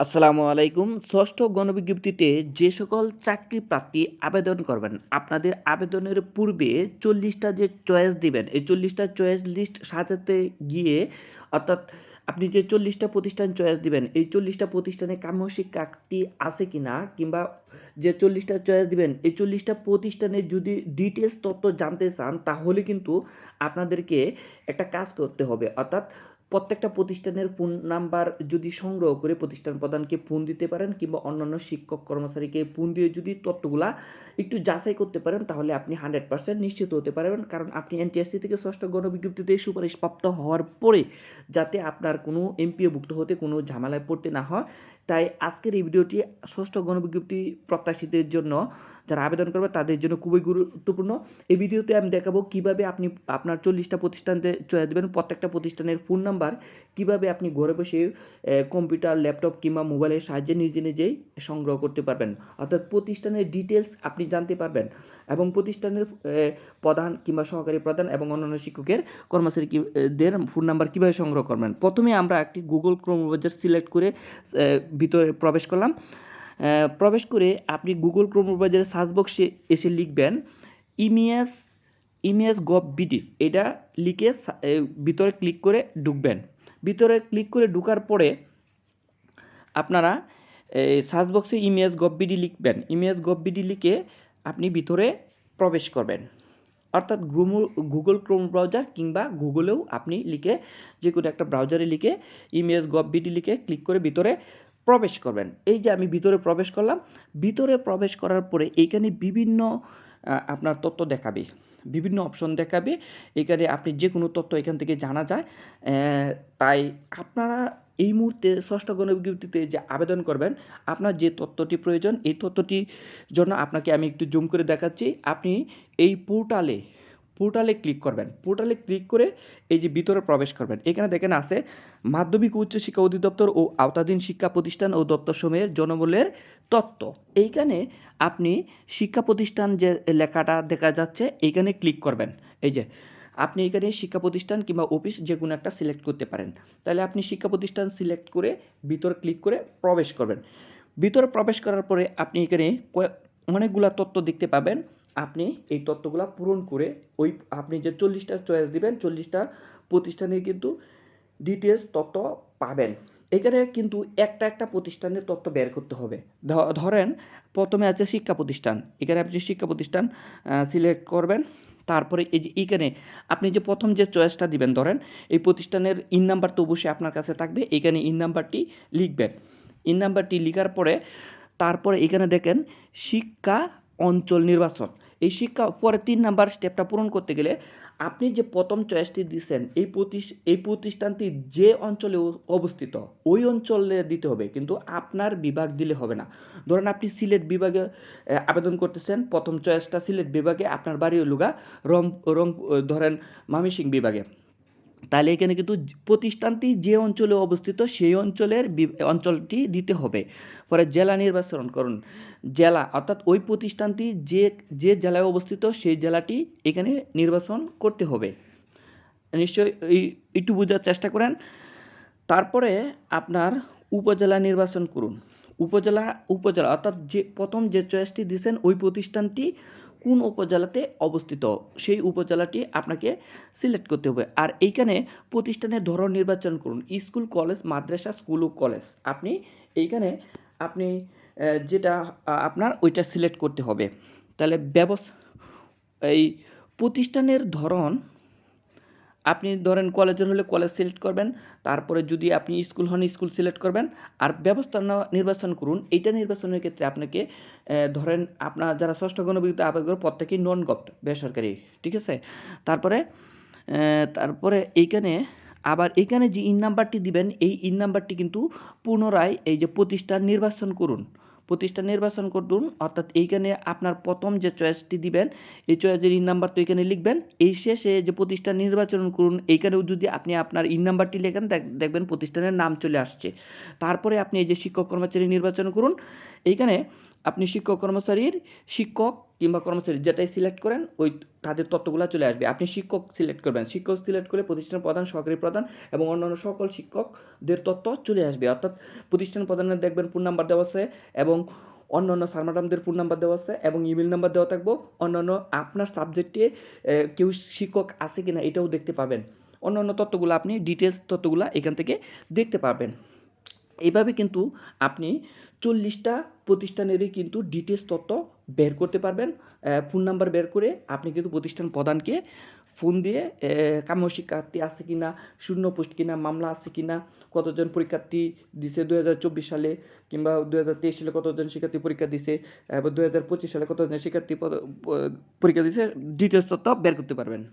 আসসালামু আলাইকুম। ষষ্ঠ গণবিজ্ঞপ্তিতে যে সকল চাকরি প্রার্থী আবেদন করবেন, আপনাদের আবেদনের পূর্বে চল্লিশটা যে চয়েস দিবেন, এই চল্লিশটা চয়েস লিস্ট সাজাতে গিয়ে, অর্থাৎ আপনি যে চল্লিশটা প্রতিষ্ঠান চয়েস দিবেন, এই চল্লিশটা প্রতিষ্ঠানে কাম্যশিক কাকটি আছে কি না কিংবা যে চল্লিশটা চয়েস দিবেন, এই চল্লিশটা প্রতিষ্ঠানে যদি ডিটেলস তথ্য জানতে চান, তাহলে কিন্তু আপনাদেরকে একটা কাজ করতে হবে। অর্থাৎ প্রত্যেকটা প্রতিষ্ঠানের ফোন নাম্বার যদি সংগ্রহ করে প্রতিষ্ঠান প্রধানকে ফোন দিতে পারেন কিংবা অন্যান্য শিক্ষক কর্মচারীকে ফোন দিয়ে যদি তথ্যগুলা একটু যাচাই করতে পারেন, তাহলে আপনি হান্ড্রেড পার্সেন্ট নিশ্চিত হতে পারবেন। কারণ আপনি এনটিএসসি থেকে ষষ্ঠ গণবিজ্ঞপ্তিতে সুপারিশ প্রাপ্ত হওয়ার পরে যাতে আপনার কোনো এমপিওভুক্ত হতে কোনো ঝামেলায় পড়তে না হয়। তাই আজকের এই ভিডিওটি ষষ্ঠ গণবিজ্ঞপ্তি প্রত্যাশীদের জন্য যারা আবেদন করবে তাদের জন্য খুবই গুরুত্বপূর্ণ। এই ভিডিওতে আমি দেখাবো কীভাবে আপনি আপনার চল্লিশটা প্রতিষ্ঠানতে চয়ে দেবেন প্রত্যেকটা প্রতিষ্ঠানের ফোন নাম্বার কীভাবে আপনি ঘরে বসে কম্পিউটার ল্যাপটপ কিংবা মোবাইলের সাহায্যে নিজে নিজেই সংগ্রহ করতে পারবেন। অর্থাৎ প্রতিষ্ঠানের ডিটেলস আপনি জানতে পারবেন এবং প্রতিষ্ঠানের প্রধান কিংবা সহকারী প্রধান এবং অন্যান্য শিক্ষকের কর্মচারীদের ফোন নাম্বার কীভাবে সংগ্রহ করবেন। প্রথমে আমরা একটি গুগল ক্রোম ব্রাউজার সিলেক্ট করে ভিতরে প্রবেশ করলাম। প্রবেশ করে আপনি গুগল ক্রোম ব্রাউজারের সার্চ বক্সে এসে লিখবেন ইমিএস ইমিএস গভ বিডি। এটা লিখে ভিতরে ক্লিক করে ঢুকবেন। ভিতরে ক্লিক করে ঢুকার পরে আপনারা সার্চ বক্সে ইমেজ গভ বিডি লিখবেন। ইমেজ গভ বিডি লিখে আপনি ভিতরে প্রবেশ করবেন। অর্থাৎ গুগল ক্রোম ব্রাউজার কিংবা গুগলেও আপনি লিখে যে কোনো একটা ব্রাউজারে লিখে ইমেজ গভ বিডি লিখে ক্লিক করে ভিতরে প্রবেশ করবেন। এই যে আমি ভিতরে প্রবেশ করলাম, ভিতরে প্রবেশ করার পরে এইখানে বিভিন্ন আপনার তথ্য দেখাবে, বিভিন্ন অপশন দেখাবে। এখানে আপনি যে কোনো তথ্য এখান থেকে জানা যায় তাই আপনারা এই মুহূর্তে ষষ্ঠ গণবিজ্ঞপ্তিতে যে আবেদন করবেন, আপনার যে তথ্যটি প্রয়োজন, এই তথ্যটির জন্য আপনাকে আমি একটু জুম করে দেখাচ্ছি। আপনি এই পোর্টালে পোর্টালে ক্লিক করবেন। পোর্টালে ক্লিক করে এই যে ভিতরে প্রবেশ করবেন। এখানে দেখেন আছে মাধ্যমিক উচ্চ শিক্ষা অধিদপ্তর ও আওতাধীন শিক্ষা প্রতিষ্ঠান ও দপ্তর সময়ের জনবলের তত্ত্ব। এইখানে আপনি শিক্ষা প্রতিষ্ঠান যে লেখাটা দেখা যাচ্ছে, এইখানে ক্লিক করবেন। এই যে আপনি এখানে শিক্ষা প্রতিষ্ঠান কিংবা অফিস যে কোনো একটা সিলেক্ট করতে পারেন। তাহলে আপনি শিক্ষা প্রতিষ্ঠান সিলেক্ট করে ভিতরে ক্লিক করে প্রবেশ করবেন। ভিতরে প্রবেশ করার পরে আপনি এখানে অনেকগুলা তথ্য দেখতে পাবেন। আপনি এই তথ্যগুলো পূরণ করে ওই আপনি যে চল্লিশটা চয়েস দিবেন, চল্লিশটা প্রতিষ্ঠানের কিন্তু ডিটেলস তত্ত্ব পাবেন। এখানে কিন্তু একটা একটা প্রতিষ্ঠানের তত্ত্ব বের করতে হবে। ধরেন প্রথমে আছে শিক্ষা প্রতিষ্ঠান। এখানে আপনি শিক্ষা প্রতিষ্ঠান সিলেক্ট করবেন, তারপরে এই যে এইখানে আপনি যে প্রথম যে চয়েসটা দিবেন, ধরেন এই প্রতিষ্ঠানের ইন নাম্বার তো অবশ্যই আপনার কাছে থাকবে, এখানে ইন নাম্বারটি লিখবেন। ইন নাম্বারটি লিখার পরে, তারপরে এখানে দেখেন শিক্ষা অঞ্চল নির্বাচন। এই শিক্ষা পরে তিন নাম্বার স্টেপটা পূরণ করতে গেলে আপনি যে প্রথম চয়েসটি দিচ্ছেন এই এই প্রতিষ্ঠানটি যে অঞ্চলে অবস্থিত, ওই অঞ্চলে দিতে হবে। কিন্তু আপনার বিভাগ দিলে হবে না। ধরেন আপনি সিলেট বিভাগে আবেদন করতেছেন, প্রথম চয়েসটা সিলেট বিভাগে, আপনার বাড়ি লুগা রং রং, ধরেন মামিসিং বিভাগে। তাহলে এখানে কিন্তু প্রতিষ্ঠানটি যে অঞ্চলে অবস্থিত সেই অঞ্চলের অঞ্চলটি দিতে হবে। পরে জেলা নির্বাচন করুন। জেলা, অর্থাৎ ওই প্রতিষ্ঠানটি যে যে জেলায় অবস্থিত সেই জেলাটি এখানে নির্বাচন করতে হবে। নিশ্চয়ই একটু বোঝার চেষ্টা করেন। তারপরে আপনার উপজেলা নির্বাচন করুন। উপজেলা উপজেলা, অর্থাৎ যে, প্রথম যে চয়েসটি দিয়েছেন ওই প্রতিষ্ঠানটি কোন উপজেলাতে অবস্থিত? সেই উপজেলাটি আপনাকে সিলেক্ট করতে হবে। আর এইখানে প্রতিষ্ঠানের ধরন নির্বাচন করুন। স্কুল, কলেজ, মাদ্রাসা, স্কুল ও কলেজ। আপনি এইখানে আপনি যেটা আপনার ওইটা সিলেক্ট করতে হবে। তাহলে ব্যবস্থা এই প্রতিষ্ঠানের ধরন আপনি ধরেন কলেজের হলে কলেজ সিলেক্ট করবেন, তারপরে যদি আপনি স্কুল হন স্কুল সিলেক্ট করবেন, আর ব্যবস্থা নির্বাচন করুন, এইটা নির্বাচনের ক্ষেত্রে আপনাকে ধরেন আপনার যারা ষষ্ঠ গণবিদ্যুৎ আবেদন করে প্রত্যেকেই নন গভট বেসরকারি, ঠিক আছে? তারপরে তারপরে এইখানে, আবার এখানে যে ইন নাম্বারটি দিবেন, এই ইন নাম্বারটি কিন্তু পুনরায় এই যে প্রতিষ্ঠান নির্বাচন করুন। প্রতিষ্ঠান নির্বাচন করুন। অর্থাৎ এইখানে আপনার প্রথম যে চয়েসটি দিবেন, এই চয়েসের ইন নাম্বার তো এখানে লিখবেন। এই শেষে যে প্রতিষ্ঠান নির্বাচন করুন, এইখানেও যদি আপনি আপনার ইন নাম্বারটি লেখেন দেখবেন প্রতিষ্ঠানের নাম চলে আসছে। তারপরে আপনি এই যে শিক্ষক কর্মচারী নির্বাচন করুন। এইখানে আপনি শিক্ষক কর্মচারীর, শিক্ষক কিংবা কর্মচারী যেটাই সিলেক্ট করেন, ওই তাদের তথ্যগুলো চলে আসবে। আপনি শিক্ষক সিলেক্ট করবেন। শিক্ষক সিলেক্ট করে প্রতিষ্ঠান প্রধান, সহকারী প্রধান এবং অন্যান্য সকল শিক্ষকদের তত্ত্ব চলে আসবে। অর্থাৎ প্রতিষ্ঠান প্রধানের দেখবেন ফোন নাম্বার দেওয়া আছে এবং অন্যান্য স্যার ম্যাডামদের ফোন নাম্বার দেওয়া আছে এবং ইমেল নাম্বার দেওয়া থাকব। অন্যান্য আপনার সাবজেক্টে কেউ শিক্ষক আছে কি না এটাও দেখতে পাবেন। অন্য অন্য তথ্যগুলো আপনি ডিটেলস তথ্যগুলো এখান থেকে দেখতে পাবেন এইভাবে কিন্তু আপনি চল্লিশটা প্রতিষ্ঠানেরই কিন্তু ডিটেলস তথ্য বের করতে পারবেন। ফোন নাম্বার বের করে আপনি কিন্তু প্রতিষ্ঠান প্রধানকে ফোন দিয়ে কাম্য শিক্ষার্থী আছে কি না শূন্য পোস্ট কিনা, মামলা আছে কি না কতজন পরীক্ষার্থী দিছে দু হাজার চব্বিশ সালে কিংবা দু হাজার তেইশ সালে কতজন শিক্ষার্থী পরীক্ষা দিছে এবার দু হাজার পঁচিশ সালে কতজন শিক্ষার্থী পরীক্ষা দিছে ডিটেলস তথ্য বের করতে পারবেন।